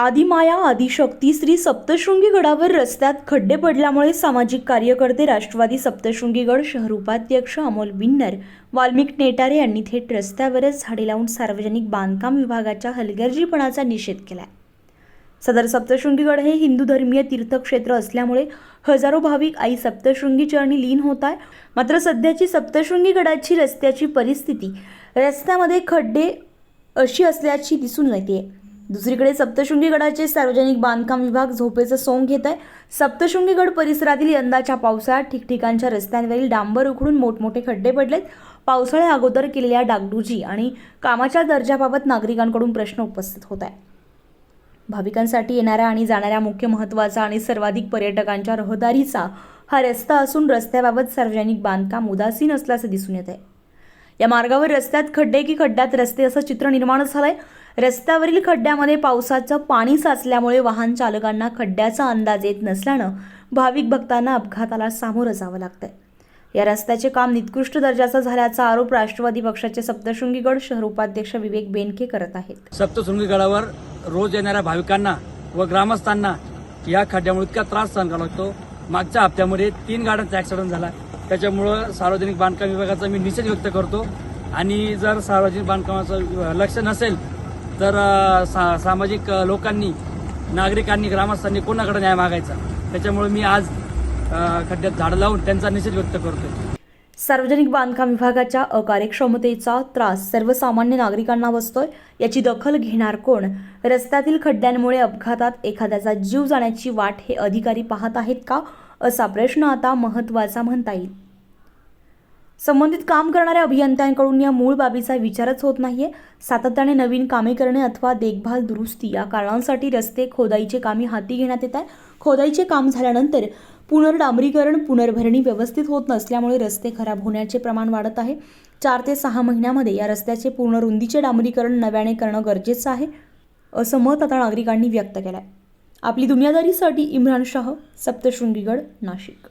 आदिमाया आदिशक्ती श्री सप्तशृंगी गडावर रस्त्यात खड्डे पडल्यामुळे सामाजिक कार्यकर्ते राष्ट्रवादी सप्तशृंगी गड शहर उपाध्यक्ष अमोल बिन्नर वाल्मिक नेटारे यांनी थेट रस्त्यावरच झाडे लावून सार्वजनिक बांधकाम विभागाच्या हलगर्जीपणाचा निषेध केला सदर सप्तशृंगीगड हे हिंदू धर्मीय तीर्थक्षेत्र असल्यामुळे हजारो भाविक आई सप्तशृंगी चरणी लीन होत आहे मात्र सध्याची सप्तशृंगी गडाची रस्त्याची परिस्थिती रस्त्यामध्ये खड्डे अशी असल्याची दिसून येते दुसरीकडे सप्तशृंगी गडाचे सार्वजनिक बांधकाम विभाग झोपेचं सोंग घेत आहे. सप्तशृंगी गड परिसरातील यंदाच्या पावसाळ्यात ठिकठिकाणच्या रस्त्यांवरील डांबर उखडून मोठमोठे खड्डे पडलेत. पावसाळ्या अगोदर केलेल्या डागडुजी आणि कामाच्या दर्जाबाबत नागरिकांकडून प्रश्न उपस्थित होत आहे भाविकांसाठी येणाऱ्या आणि जाणाऱ्या मुख्य महत्त्वाचा आणि सर्वाधिक पर्यटकांच्या रहदारीचा हा रस्ता असून रस्त्याबाबत सार्वजनिक बांधकाम उदासीन असल्याचं दिसून येत आहे. या मार्गावर रस्त्यात खड्डे की खड्ड्यात रस्ते असं चित्र निर्माण आहे रस्त्यावरील खड्ड्यामध्ये पावसाचं पाणी साचल्यामुळे वाहन चालकांना खड्ड्याचा अंदाज येत नसल्यानं भाविक भक्तांना अपघाताला सामोरं जावं लागतंय. या रस्त्याचे काम निकृष्ट दर्जाचं झाल्याचा आरोप राष्ट्रवादी पक्षाचे सप्तशृंगीगड शहर उपाध्यक्ष विवेक बेनके करत आहेत. सप्तशृंगीगडावर रोज येणाऱ्या भाविकांना व ग्रामस्थांना या खड्ड्यामुळे इतका त्रास सहन करावा लागतो. मागच्या हप्त्यामध्ये तीन गाड्यांचा ॲक्सिडेंट झाला त्याच्यामुळं सार्वजनिक बांधकाम विभागाचा मी निषेध व्यक्त करतो. आणि जर सार्वजनिक बांधकामाचं लक्ष नसेल तर सा सामाजिक लोकांनी नागरिकांनी ग्रामस्थांनी कोणाकडे न्याय मागायचा? त्याच्यामुळे मी आज खड्ड्यात झाडं लावून त्यांचा निषेध व्यक्त करतो सार्वजनिक बांधकाम विभागाच्या अकार्यक्षमतेचा त्रास सर्वसामान्य नागरिकांना बसतोय. याची दखल घेणार कोण? रस्त्यातील खड्ड्यांमुळे अपघातात एखाद्याचा जीव जाण्याची वाट हे अधिकारी पाहत आहेत का? असा प्रश्न आता महत्त्वाचा म्हणता येईल. संबंधित काम करणाऱ्या अभियंत्यांकडून या मूळ बाबीचा विचारच होत नाहीये. सातत्याने नवीन कामे करणे अथवा देखभाल दुरुस्ती या कारणांसाठी रस्ते खोदाईचे कामे हाती घेण्यात येत आहे खोदाईचे काम झाल्यानंतर पुनर्डांबरीकरण पुनर्भरणी व्यवस्थित होत नसल्यामुळे रस्ते खराब होण्याचे प्रमाण वाढत आहे. चार ते सहा महिन्यामध्ये या रस्त्याचे पूर्ण रुंदीचे डांबरीकरण नव्याने करणं गरजेचं आहे असं मत आता नागरिकांनी व्यक्त केलं आहे आपली दुनियादारीसाठी इम्रान शाह सप्तशृंगीगड नाशिक.